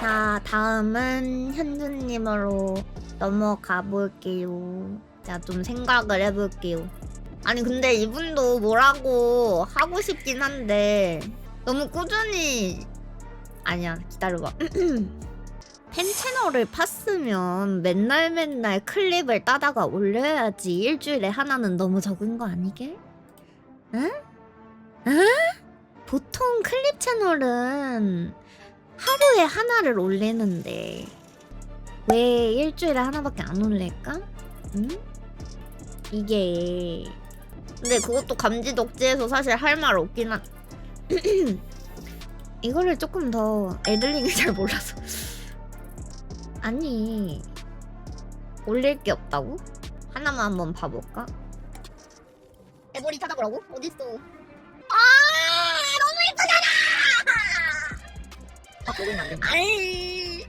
자, 다음은 현주님으로 넘어가 볼게요. 자, 좀 생각을 해볼게요. 아니, 근데 이분도 뭐라고 하고 싶긴 한데, 너무 꾸준히. 아니야, 기다려봐. 팬 채널을 팠으면 맨날 맨날 클립을 따다가 올려야지. 일주일에 하나는 너무 적은 거 아니게? 응? 응? 보통 클립 채널은 하루에 하나를 올리는데 왜 일주일에 하나밖에 안 올릴까? 응? 이게 근데 그것도 감지 독재에서 사실 할 말 없긴 한 이거를 조금 더 애들링을 잘 몰라서 아니 올릴 게 없다고? 하나만 한번 봐볼까? 애벌이 찾아보라고? 어딨어? 아, 안 된다. 아이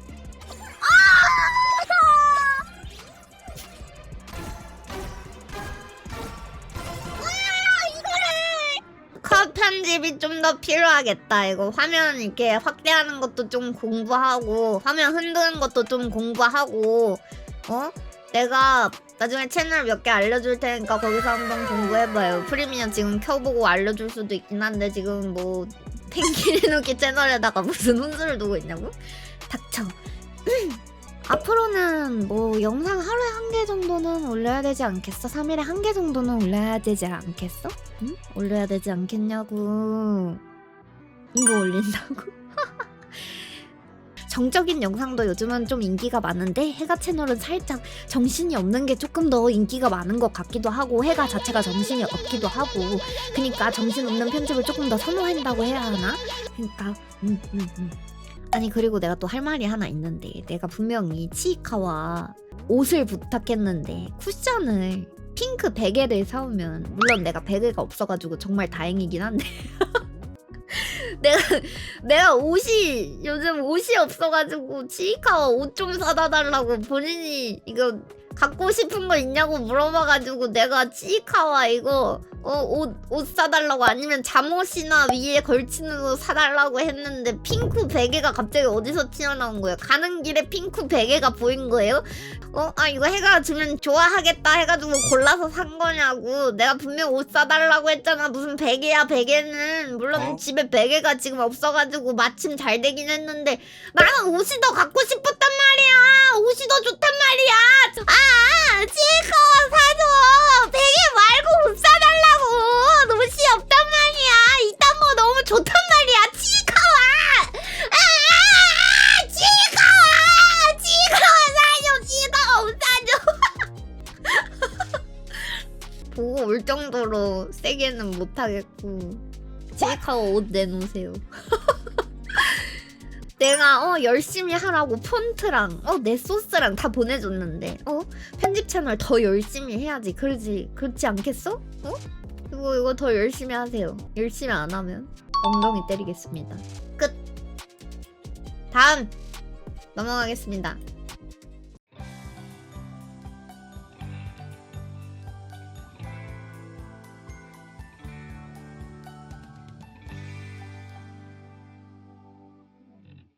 컷 편집이 좀 더 필요하겠다. 이거 화면 이렇게 확대하는 것도 좀 공부하고 화면 흔드는 것도 좀 공부하고 어? 내가 나중에 채널 몇 개 알려줄 테니까 거기서 한번 공부해봐요. 프리미엄 지금 켜보고 알려줄 수도 있긴 한데 지금 뭐 펭귄이누기 채널에다가 무슨 훈수를 두고 있냐고? 닥쳐. 앞으로는 뭐 영상 하루에 한 개 정도는 올려야 되지 않겠어? 3일에 한 개 정도는 올려야 되지 않겠어? 응? 올려야 되지 않겠냐고. 이거 올린다고? 정적인 영상도 요즘은 좀 인기가 많은데 해가 채널은 살짝 정신이 없는 게 조금 더 인기가 많은 것 같기도 하고 해가 자체가 정신이 없기도 하고 그니까 정신 없는 편집을 조금 더 선호한다고 해야 하나? 그니까 음, 음, 음. 아니 그리고 내가 또 할 말이 하나 있는데 내가 분명히 치이카와 옷을 부탁했는데 쿠션을 핑크 베개를 사오면 물론 내가 베개가 없어가지고 정말 다행이긴 한데 내가 내가 옷이 요즘 옷이 없어가지고 치이카와 옷 좀 사다 달라고 본인이 이거 갖고 싶은 거 있냐고 물어봐가지고 내가 치이카와 이거 어, 옷, 옷 사달라고 아니면 잠옷이나 위에 걸치는 옷 사달라고 했는데 핑크 베개가 갑자기 어디서 튀어나온 거예요? 가는 길에 핑크 베개가 보인 거예요? 어? 아 이거 해가 주면 좋아하겠다 해가지고 골라서 산 거냐고 내가 분명 옷 사달라고 했잖아 무슨 베개야 베개는 물론 어? 집에 베개가 지금 없어가지고 마침 잘 되긴 했는데 나는 옷이 더 갖고 싶었단 말이야 옷이 더 좋단 말이야 좋단 말이야. 치카와! 아 치카와! 치카와! 사줘 치카와 옷 사줘 보고 올 정도로 세게는 못하겠고. 치카와 옷 내놓으세요. 내가 어 열심히 하라고 폰트랑 어 내 소스랑 다 보내줬는데 어? 편집 채널 더 열심히 해야지. 그러지 그렇지 않겠어? 어? 이거 이거 더 열심히 하세요. 열심히 안 하면 엉덩이 때리겠습니다. 끝. 다음 넘어가겠습니다